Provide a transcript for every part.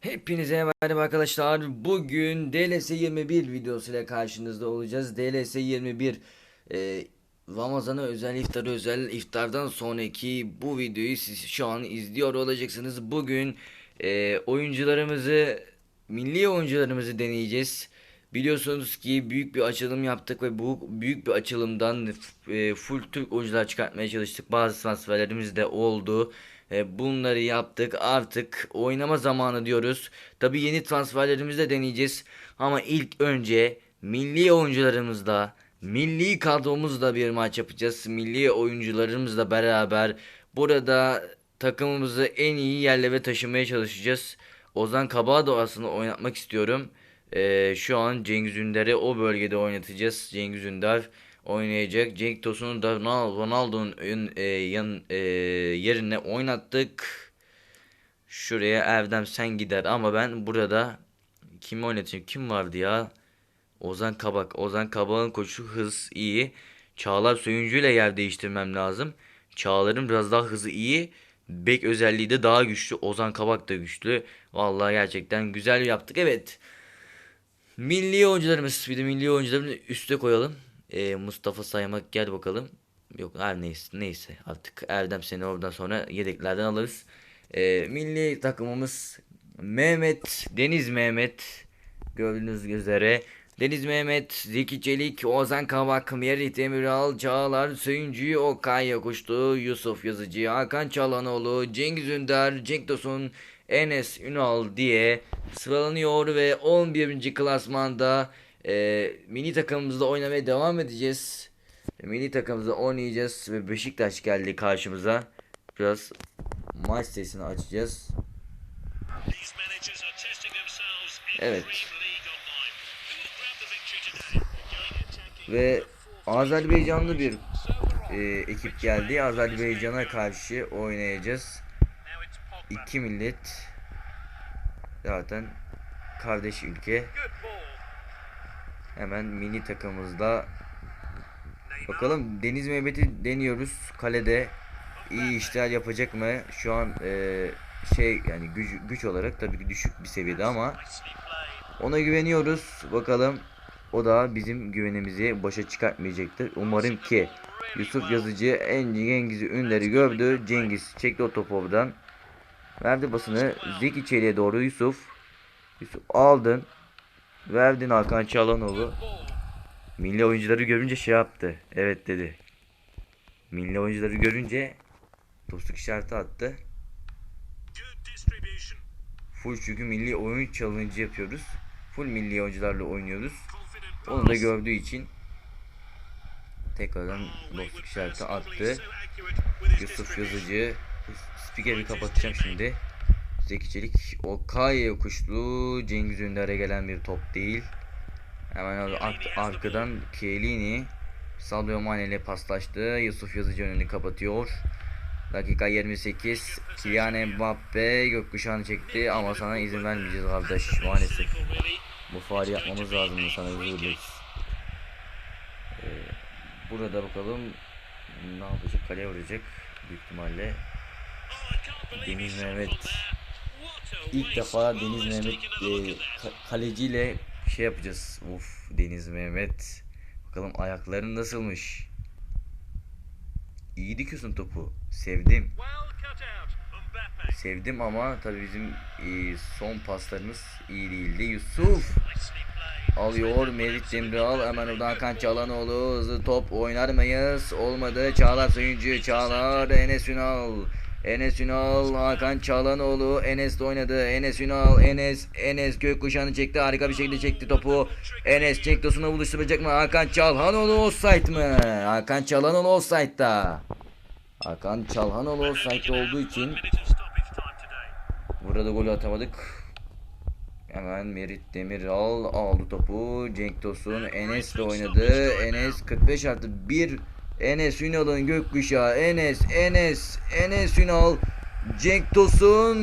Hepinize merhaba arkadaşlar. Bugün DLS 21 videosuyla karşınızda olacağız. DLS 21 e, Ramazan'a özel iftara özel iftardan sonraki bu videoyu siz şu an izliyor olacaksınız. Bugün e, oyuncularımızı milli oyuncularımızı deneyeceğiz. Biliyorsunuz ki büyük bir açılım yaptık ve bu büyük bir açılımdan e, full Türk oyuncular çıkartmaya çalıştık. Bazı transferlerimiz de oldu. E, bunları yaptık. Artık oynama zamanı diyoruz. Tabii yeni transferlerimizi de deneyeceğiz. Ama ilk önce milli oyuncularımızla, milli kadromuzla bir maç yapacağız. Milli oyuncularımızla beraber burada takımımızı en iyi yerlere taşımaya çalışacağız. Ozan Kabağ da aslında oynatmak istiyorum. E, şu an Cengiz Ünder'i o bölgede oynatacağız. Cengiz Ünder oynayacak. Cenk Tosun'u da Ronal- Ronaldo'nun e, yan, e, yerine oynattık. Şuraya Erdem sen gider ama ben burada kimi oynatacağım? Kim vardı ya? Ozan Kabak. Ozan Kabak'ın koşu hız iyi. Çağlar Söyüncü ile yer değiştirmem lazım. Çağlar'ın biraz daha hızı iyi. Bek özelliği de daha güçlü. Ozan Kabak da güçlü. Vallahi gerçekten güzel yaptık. Evet. Milli oyuncularımız bir de milli oyuncularımızı üste koyalım. Ee, Mustafa Saymak gel bakalım. Yok her neyse neyse artık Erdem seni oradan sonra yedeklerden alırız. Ee, milli takımımız Mehmet Deniz Mehmet gördüğünüz üzere Deniz Mehmet, Zeki Çelik, Ozan Kavak, Merih Demiral, Çağlar, Söyüncü, Okay Yokuştu, Yusuf Yazıcı, Hakan Çalhanoğlu, Cengiz Ünder, Cenk Tosun, Enes Ünal diye sıralanıyor ve 11. klasmanda e, mini takımımızda oynamaya devam edeceğiz. Mini takımımızda oynayacağız ve Beşiktaş geldi karşımıza. Biraz maç sesini açacağız. Evet. Ve Azerbaycanlı bir e, ekip geldi. Azerbaycan'a karşı oynayacağız. İki millet zaten kardeş ülke. Hemen mini takımımızda bakalım Deniz Mehmet'i deniyoruz kalede iyi işler yapacak mı? Şu an e, şey yani güç, güç olarak tabii ki düşük bir seviyede ama ona güveniyoruz. Bakalım o da bizim güvenimizi başa çıkartmayacaktır. Umarım ki Yusuf Yazıcı en Cengiz'i Ünder'i gördü. Cengiz çekti o topu oradan. Verdi basını Zeki Çelik'e doğru Yusuf. Yusuf aldın. Verdin Hakan Çalhanoğlu. Ball. Milli oyuncuları görünce şey yaptı. Evet dedi. Milli oyuncuları görünce dostluk işareti attı. Full çünkü milli oyun challenge yapıyoruz. Full milli oyuncularla oynuyoruz. Onu da gördüğü için tekrardan dostluk işareti attı. Yusuf. Yazıcı spikeri kapatacağım şimdi. Zeki Çelik Okay yokuşlu Cengiz Ünder'e gelen bir top değil. Hemen ar- arkadan Chiellini Sadio Mane ile paslaştı. Yusuf Yazıcı önünü kapatıyor. Dakika 28. Kylian Mbappe gökkuşağını çekti ama sana izin vermeyeceğiz kardeş maalesef. Bu faali yapmamız lazımdı sana dileriz. Ee, burada bakalım ne yapacak? Kaleye vuracak büyük ihtimalle. Deniz Mehmet ilk defa Deniz Mehmet e, kaleciyle şey yapacağız. Uf Deniz Mehmet. Bakalım ayakların nasılmış. İyi dikiyorsun topu. Sevdim. Sevdim ama tabii bizim e, son paslarımız iyi değildi. Yusuf alıyor. Merit Demiral hemen oradan Hakan Çalhanoğlu hızlı top oynar mıyız? Olmadı. Çağlar Söyüncü. Çağlar Enes Ünal. Enes Ünal, Hakan Çalhanoğlu, Enes de oynadı. Enes Ünal, Enes, Enes gökkuşağını çekti. Harika bir şekilde çekti topu. Enes Cenk Tosun'u buluşturacak mı? Hakan Çalhanoğlu offside mı? Hakan Çalhanoğlu offside'da. Hakan Çalhanoğlu offside'da olduğu için. Burada da golü atamadık. Hemen Merit Demiral aldı topu. Cenk Tosun Enes de oynadı. Enes 45 artı 1. Enes Ünal'ın gökkuşağı. Enes, Enes, Enes Ünal. Cenk Tosun.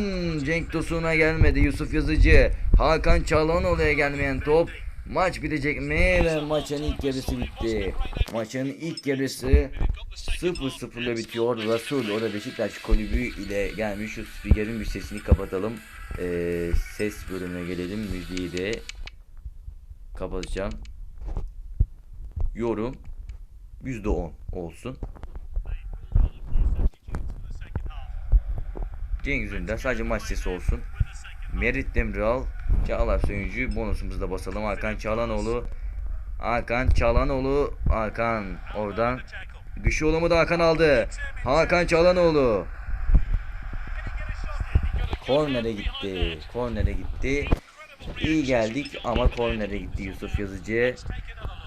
Cenk Tosun'a gelmedi. Yusuf Yazıcı. Hakan Çalhanoğlu'ya gelmeyen top. Maç bitecek mi? Ve maçın ilk yarısı bitti. Maçın ilk yarısı Got the 0-0 ile bitiyor. Rasul o da Beşiktaş kulübü ile gelmiş. Şu spikerin bir sesini kapatalım. Ee, ses bölümüne gelelim. Müziği de kapatacağım. Yorum %10 olsun. Cengiz Ünder sadece maç sesi olsun. Merit Demiral, Çağlar Söyüncü bonusumuzu da basalım. Hakan Çağlanoğlu. Hakan Çağlanoğlu. Hakan oradan. Güçlü mu da Hakan aldı. Hakan Çağlanoğlu. Kornere gitti. Kornere gitti. İyi geldik ama kornere gitti Yusuf Yazıcı.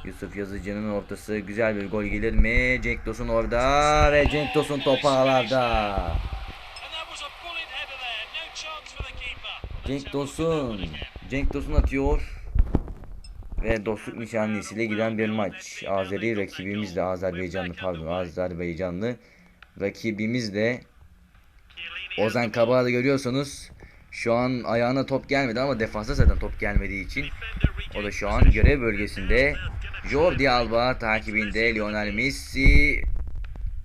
Yusuf Yazıcı'nın ortası güzel bir gol gelir mi? Cenk Tosun orada ve Cenk Tosun topu ağlarda. Cenk Tosun. Cenk Tosun atıyor. Ve dostluk nişanlısıyla giden bir maç. Azeri rakibimiz de Azerbaycanlı pardon Azerbaycanlı rakibimiz de Ozan Kabağ'ı görüyorsunuz. Şu an ayağına top gelmedi ama defansa zaten top gelmediği için o da şu an görev bölgesinde. Jordi Alba takibinde Lionel Messi.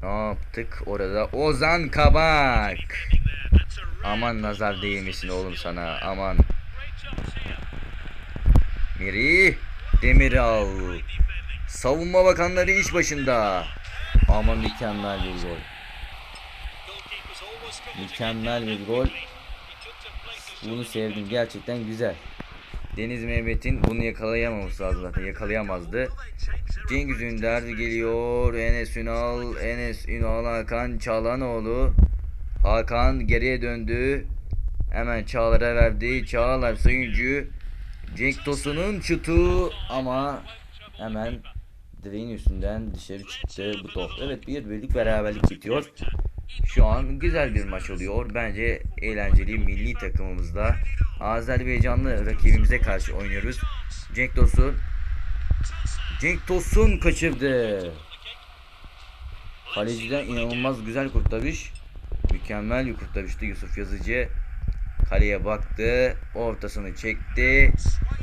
Ne yaptık orada? Ozan Kabak. Aman nazar değmesin oğlum sana. Aman. Miri Demiral. Savunma bakanları iş başında. Ama mükemmel bir gol. Mükemmel bir gol. Bunu sevdim. Gerçekten güzel. Deniz Mehmet'in bunu yakalayamaması lazım zaten. Yakalayamazdı. Cengiz Ünder geliyor. Enes Ünal. Enes Ünal Hakan Çağlanoğlu. Hakan geriye döndü. Hemen Çağlar'a verdi. Çağlar sayıncı. Cenk Tosun'un şutu ama hemen direğin üstünden dışarı çıktı bu top. Evet bir birlik beraberlik bitiyor. Şu an güzel bir maç oluyor. Bence eğlenceli milli takımımızda Azerbaycanlı rakibimize karşı oynuyoruz. Cenk Tosun Cenk Tosun kaçırdı. Kaleciden inanılmaz güzel kurtarış. Mükemmel bir kurtarıştı Yusuf Yazıcı. Kaleye baktı. Ortasını çekti.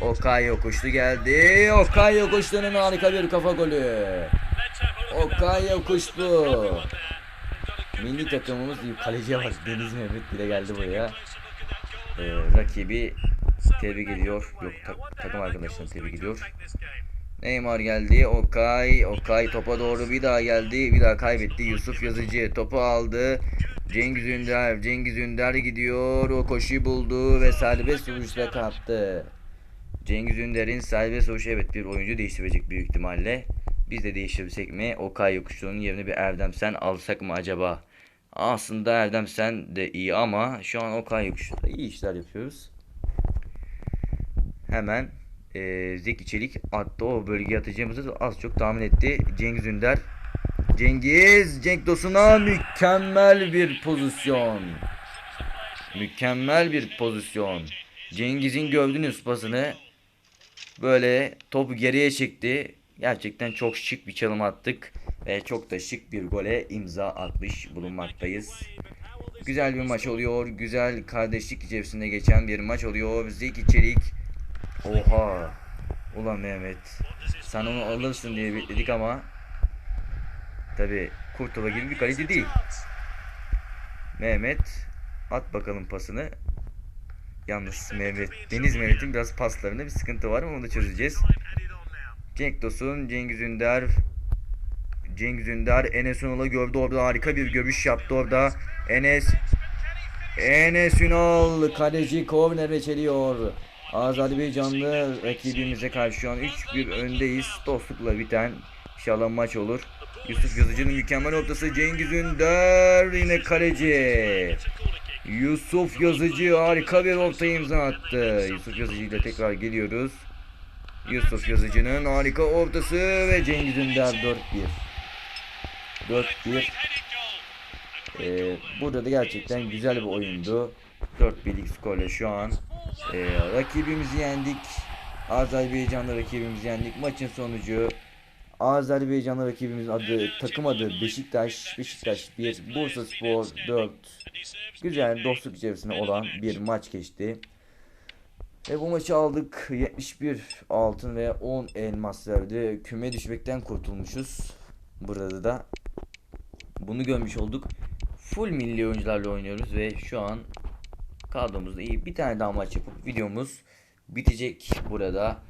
Okay yokuştu geldi. Okay yokuştu'nun harika bir kafa golü. Okay yokuştu. Milli takımımız kaleciye bak Deniz Mehmet bile geldi buraya. Ee, rakibi tebrik ediyor. Yok ta- takım arkadaşlarını tebrik ediyor. Neymar geldi. Okay. Okay topa doğru bir daha geldi. Bir daha kaybetti. Yusuf Yazıcı topu aldı. Cengiz Ünder. Cengiz Ünder gidiyor. O koşuyu buldu ve serbest vuruşla kaptı. Cengiz Ünder'in serbest vuruşu evet bir oyuncu değiştirecek büyük ihtimalle. Biz de değiştirsek mi? Okay Yokuşlu'nun yerine bir Erdem Sen alsak mı acaba? Aslında Erdem Sen de iyi ama şu an Okay Yokuşlu'da iyi işler yapıyoruz. Hemen eee Zeki Çelik attı o bölgeye atacağımızı az çok tahmin etti. Cengiz Ünder. Cengiz Cenk Tosun'a mükemmel bir pozisyon. Mükemmel bir pozisyon. Cengiz'in gördüğünüz pasını böyle topu geriye çekti. Gerçekten çok şık bir çalım attık ve çok da şık bir gole imza atmış bulunmaktayız. Güzel bir maç oluyor. Güzel kardeşlik içerisinde geçen bir maç oluyor. Zeki Çelik. Oha. Ulan Mehmet. Sen onu alırsın diye bekledik ama tabi Kurtova gibi bir kaleci değil. Mehmet at bakalım pasını. Yalnız Mehmet, Deniz Mehmet'in biraz paslarında bir sıkıntı var ama onu da çözeceğiz. Cenk Tosun, Cengiz Ünder, Cengiz Ünder, Enes Ünal'ı gördü orada harika bir görüş yaptı orada. Enes, Enes Ünal kaleci kornere çeliyor. Azerbaycanlı rakibimize karşı şu an 3-1 öndeyiz. Dostlukla biten inşallah maç olur. Yusuf Yazıcı'nın mükemmel ortası Cengiz Ünder yine kaleci. Yusuf Yazıcı harika bir orta imza attı. Yusuf Yazıcı ile tekrar geliyoruz. Yusuf Yazıcı'nın harika ortası ve Cengiz Ünder 4-1. 4-1. Ee, burada da gerçekten güzel bir oyundu. 4-1'lik skorla şu an ee, rakibimizi yendik. Azerbaycanlı rakibimizi yendik. Maçın sonucu Azerbaycanlı rakibimiz adı takım adı Beşiktaş. Beşiktaş 1, Bursa Spor 4. Güzel dostluk içerisinde olan bir maç geçti. Ve bu maçı aldık. 71 altın ve 10 elmas verdi. Küme düşmekten kurtulmuşuz. Burada da Bunu görmüş olduk. Full milli oyuncularla oynuyoruz ve şu an kadromuzda iyi. Bir tane daha maç yapıp videomuz bitecek burada.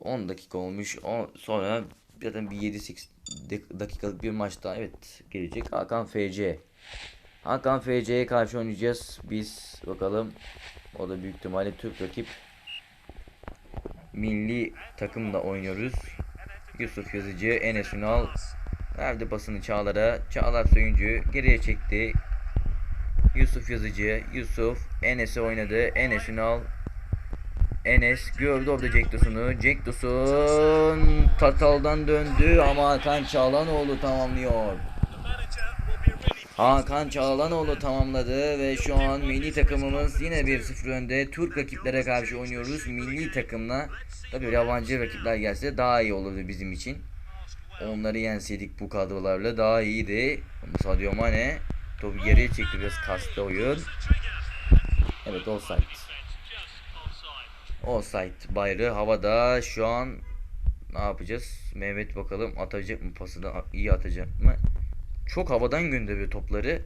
10 dakika olmuş. O, sonra zaten bir 7-8 dak- dakikalık bir maç daha evet gelecek. Hakan FC. Hakan FC'ye karşı oynayacağız. Biz bakalım. O da büyük ihtimalle Türk rakip. Milli takımla oynuyoruz. Yusuf Yazıcı, Enes Ünal verdi basını Çağlar'a. Çağlar Söyüncü geriye çekti. Yusuf Yazıcı, Yusuf Enes'e oynadı. Enes Ünal Enes gördü orada Cenk Tosun'u. Cenk Tosun Tatal'dan döndü ama Hakan Çağlanoğlu tamamlıyor. Hakan Çağlanoğlu tamamladı ve şu an milli takımımız yine 1-0 önde. Türk rakiplere karşı oynuyoruz milli takımla. Tabii yabancı rakipler gelse daha iyi olurdu bizim için. Onları yenseydik bu kadrolarla daha iyiydi. Sadio Mane topu geriye çekti biraz kastı oyun. Evet offside. Offside bayrağı havada şu an ne yapacağız? Mehmet bakalım atacak mı pası da iyi atacak mı? Çok havadan gönderiyor topları.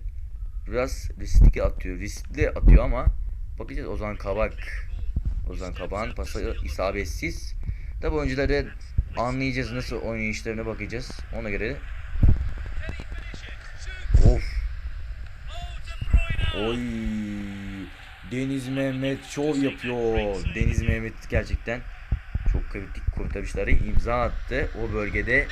Biraz riskli atıyor. Riskli atıyor ama bakacağız Ozan Kabak. Ozan Kabak'ın pası isabetsiz. Tabi oyuncuları anlayacağız nasıl oynayışlarına bakacağız. Ona göre of. Oy. Deniz Mehmet şov yapıyor. Deniz Mehmet gerçekten çok kritik kurtarışları imza attı. O bölgede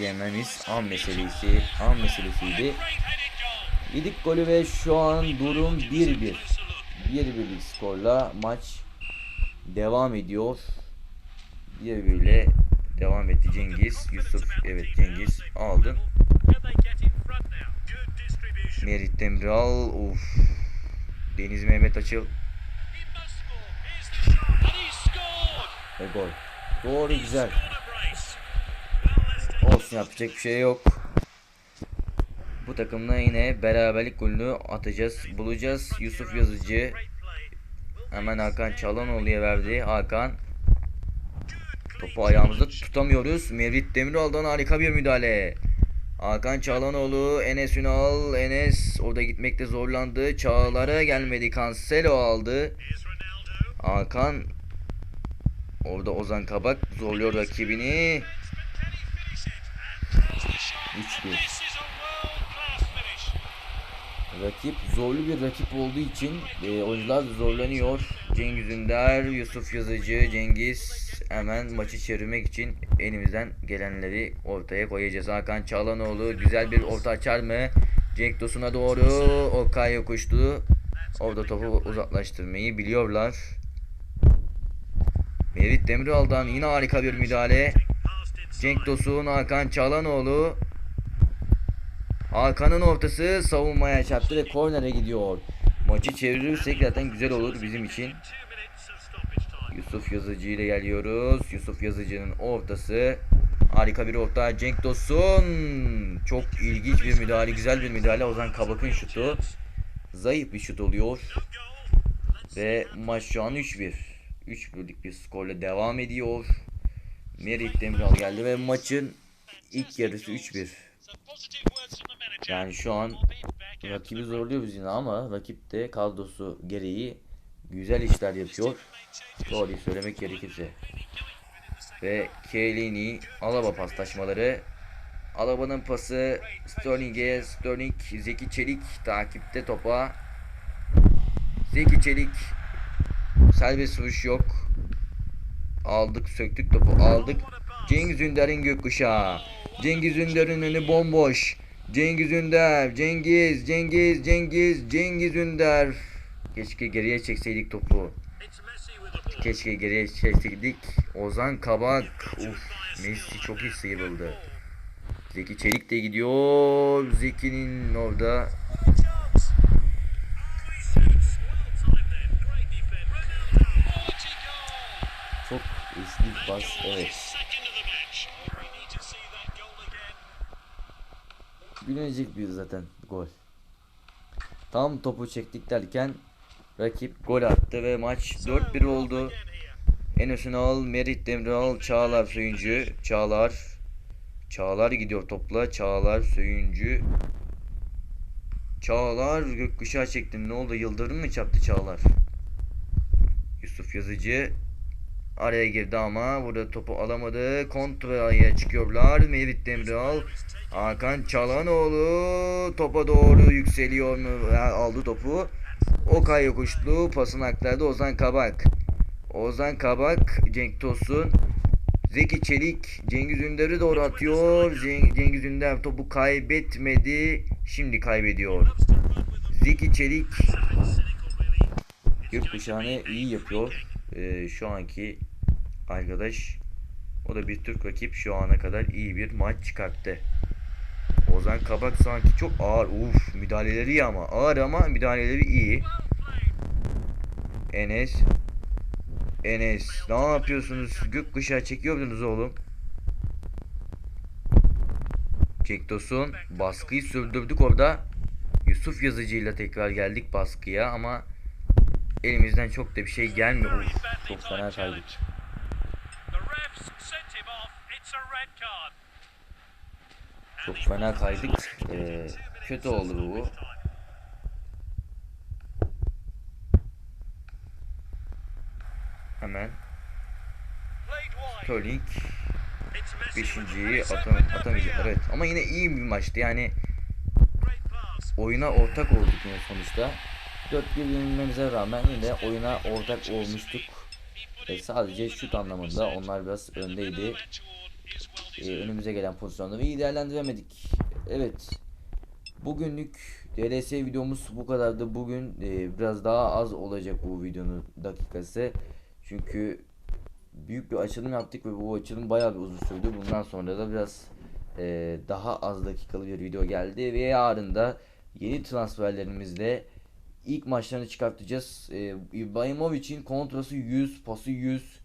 yememiz an meselesi, an meselesiydi. Yedik golü ve şu an durum 1-1. Close to look. 1-1'lik skorla maç devam ediyor. 1-1 ile devam etti Cengiz. Yusuf evet Cengiz aldı. Merit Demiral of Deniz Mehmet Açıl ve gol. Doğru güzel. Olsun yapacak bir şey yok. Bu takımla yine beraberlik golünü atacağız. Bulacağız. Yusuf Yazıcı hemen Hakan Çalhanoğlu'ya verdi. Hakan topu ayağımızda tutamıyoruz. Mevlid Demiral'dan harika bir müdahale. Hakan Çalhanoğlu, Enes Ünal, Enes orada gitmekte zorlandı. Çağlar'a gelmedi. Cancelo aldı. Hakan orada Ozan Kabak zorluyor rakibini. 3-1. This is a world class finish. Rakip zorlu bir rakip olduğu için e, oyuncular zorlanıyor. Cengiz Ünder, Yusuf Yazıcı, Cengiz hemen maçı çevirmek için elimizden gelenleri ortaya koyacağız. Hakan Çağlanoğlu güzel bir orta açar mı? Cenk Tosun'a doğru Okay yokuştu. Orada topu uzaklaştırmayı biliyorlar. Merit Demiral'dan yine harika bir müdahale. Cenk Tosun, Hakan Çalhanoğlu. Hakan'ın ortası savunmaya çarptı ve kornere gidiyor. Maçı çevirirsek zaten güzel olur bizim için. Yusuf Yazıcı ile geliyoruz. Yusuf Yazıcı'nın ortası. Harika bir orta. Cenk Tosun. Çok ilginç bir müdahale. Güzel bir müdahale. Ozan Kabak'ın şutu. Zayıf bir şut oluyor. Ve maç şu an 3-1. 3-1'lik bir skorla devam ediyor. Merit Demiral geldi ve maçın ilk yarısı 3-1. Yani şu an rakibi to the zorluyoruz yine ama rakip de kadrosu gereği güzel işler yapıyor. Doğruyu söylemek gerekirse. Ve Chiellini Alaba paslaşmaları. Alaba'nın pası Sterling'e. Sterling Zeki Çelik takipte topa. Zeki Çelik serbest vuruş yok. Aldık söktük topu aldık. Cengiz Ünder'in gökkuşağı. Cengiz Ünder'in önü bomboş. Cengiz Ünder, Cengiz, Cengiz, Cengiz, Cengiz Ünder. Keşke geriye çekseydik topu. Keşke geriye çekseydik. Ozan Kabak. Uf, Messi çok iyi sıyrıldı. Zeki Çelik de gidiyor. Zeki'nin orada Chance. Oh, he shoots. Gülünecek bir zaten gol. Tam topu çektik derken rakip gol attı ve maç 4-1 oldu. Enes Ünal, Merit Demiral, Çağlar Söyüncü, Çağlar, Çağlar gidiyor topla. Çağlar Söyüncü. Çağlar gökkuşağı çekti. Ne oldu? Yıldırım mı çarptı Çağlar? Yusuf Yazıcı araya girdi ama burada topu alamadı. Kontraya çıkıyorlar. Mevlüt Demiral. Hakan Çalhanoğlu topa doğru yükseliyor mu? Aldı topu. Okay Yokuşlu pasını aktardı Ozan Kabak. Ozan Kabak, Cenk Tosun, Zeki Çelik, Cengiz Ünder'i doğru atıyor. Ceng- Cengiz Ünder topu kaybetmedi. Şimdi kaybediyor. Zeki Çelik gökkuşağını iyi yapıyor. Ee, şu anki arkadaş o da bir Türk rakip şu ana kadar iyi bir maç çıkarttı. Ozan Kabak sanki çok ağır. Uf müdahaleleri iyi ama ağır ama müdahaleleri iyi. Enes Enes ne yapıyorsunuz? Gökkuşağı çekiyor musunuz oğlum? Cenk Tosun baskıyı sürdürdük orada. Yusuf yazıcıyla tekrar geldik baskıya ama elimizden çok da bir şey gelmiyor. Çok fena kaydık. Çok fena kaydık. Ee, kötü oldu bu. Hemen. Sterling beşinciyi atam atamayacak. Evet ama yine iyi bir maçtı. Yani oyuna ortak olduk yine sonuçta. 4-1 yenilmemize rağmen yine oyuna ortak olmuştuk. E, sadece şut anlamında onlar biraz öndeydi. E, önümüze gelen pozisyonları iyi değerlendiremedik. Evet. Bugünlük DLS videomuz bu kadardı. Bugün e, biraz daha az olacak bu videonun dakikası. Çünkü büyük bir açılım yaptık ve bu açılım bayağı bir uzun sürdü. Bundan sonra da biraz e, daha az dakikalı bir video geldi ve yarın da yeni transferlerimizle ilk maçlarını çıkartacağız. E, İbrahimovic'in kontrası 100, pası 100,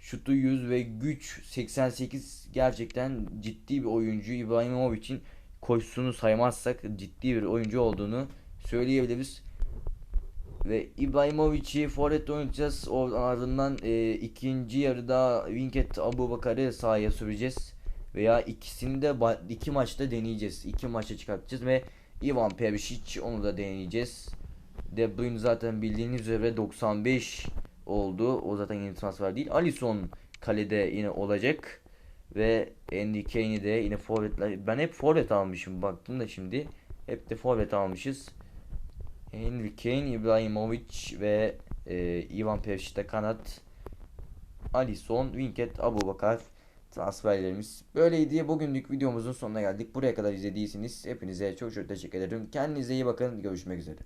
şutu 100 ve güç 88 gerçekten ciddi bir oyuncu. İbrahimovic'in koşusunu saymazsak ciddi bir oyuncu olduğunu söyleyebiliriz. Ve İbrahimovic'i forvet oynayacağız. O ardından e, ikinci yarıda Winket Abu Bakar'ı sahaya süreceğiz. Veya ikisini de iki maçta deneyeceğiz. İki maça çıkartacağız ve Ivan Perisic onu da deneyeceğiz. De Bruyne zaten bildiğiniz üzere 95 oldu. O zaten yeni transfer değil. Alisson kalede yine olacak. Ve Andy Kane'i de yine forvetler. Ben hep forvet almışım baktım da şimdi. Hep de forvet almışız. Henry Kane, İbrahimovic ve e, Ivan Perisic de kanat. Alisson, Winket, Abubakar transferlerimiz böyleydi. Bugünlük videomuzun sonuna geldik. Buraya kadar izlediyseniz hepinize çok çok teşekkür ederim. Kendinize iyi bakın. Görüşmek üzere.